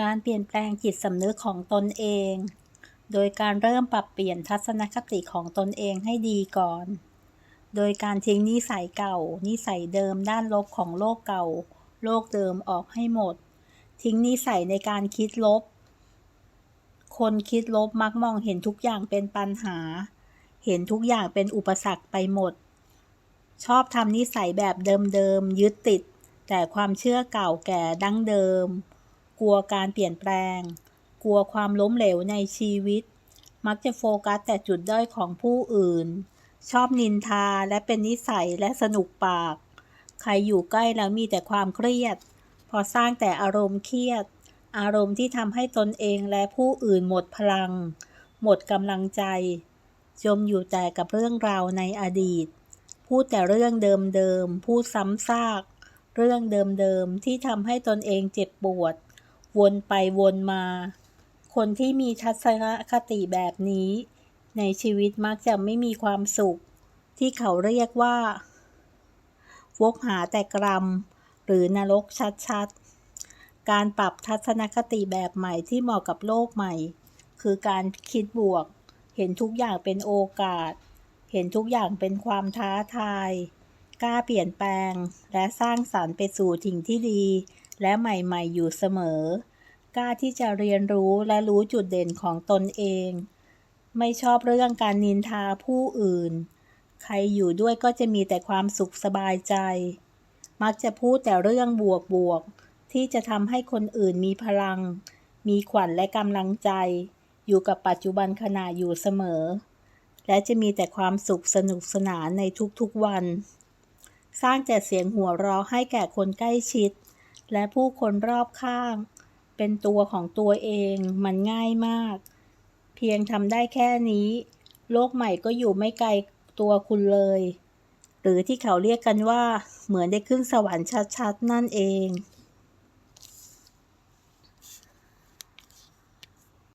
การเปลี่ยนแปลงจิตสำนึกของตนเอง โดยการเริ่มปรับเปลี่ยนทัศนคติของตนเองให้ดีก่อน โดยการทิ้งนิสัยเก่า นิสัยเดิมด้านลบของโลกเก่า โลกเดิมออกให้หมด ทิ้งนิสัยในการคิดลบ คนคิดลบมักมองเห็นทุกอย่างเป็นปัญหา เห็นทุกอย่างเป็นอุปสรรคไปหมด ชอบทำนิสัยแบบเดิมๆยึดติด แต่ความเชื่อเก่าแก่ดั้งเดิม กลัวการเปลี่ยนแปลง กลัวความล้มเหลวในชีวิต มักจะโฟกัสแต่จุดด้อยของผู้อื่น ชอบนินทาและเป็นนิสัยและสนุกปาก ใครอยู่ใกล้แล้วมีแต่ความเครียด พอสร้างแต่อารมณ์เครียด อารมณ์ที่ทำให้ตนเองและผู้อื่นหมดพลัง หมดกำลังใจ จมอยู่แต่กับเรื่องราวในอดีต พูดแต่เรื่องเดิมๆ พูดซ้ำซาก เรื่องเดิมๆ ที่ทำให้ตนเองเจ็บปวด วนไปวนมา คนที่มีทัศนคติแบบนี้ ในชีวิตมักจะไม่มีความสุข ที่เขาเรียกว่าวกหาแต่กรรม หรือนรกชัดๆ การปรับทัศนคติแบบใหม่ที่เหมาะกับโลกใหม่ คือการคิดบวก เห็นทุกอย่างเป็นโอกาส เห็นทุกอย่างเป็นความท้าทาย กล้าเปลี่ยนแปลง และสร้างสารรค์ไปสู่สิ่งที่ดี และใหม่ๆอยู่เสมอ กล้าที่จะเรียนรู้และรู้จุดเด่นของตนเอง ไม่ชอบเรื่องการนินทาผู้อื่น ใครอยู่ด้วยก็จะมีแต่ความสุขสบายใจ มักจะพูดแต่เรื่องบวกบวกๆที่จะทำให้คนอื่นมีพลัง มีขวัญและกำลังใจ อยู่กับปัจจุบันขณะอยู่เสมอ และจะมีแต่ความสุขสนุกสนานในทุกๆวัน สร้างแต่เสียงหัวเราะให้แก่คนใกล้ชิด และผู้คนรอบข้าง เป็นตัวของตัวเองมันง่ายมาก เพียงทำได้แค่นี้ โลกใหม่ก็อยู่ไม่ไกลตัวคุณเลย หรือที่เขาเรียกกันว่า เหมือนได้ขึ้นสวรรค์ชัดๆ นั่นเอง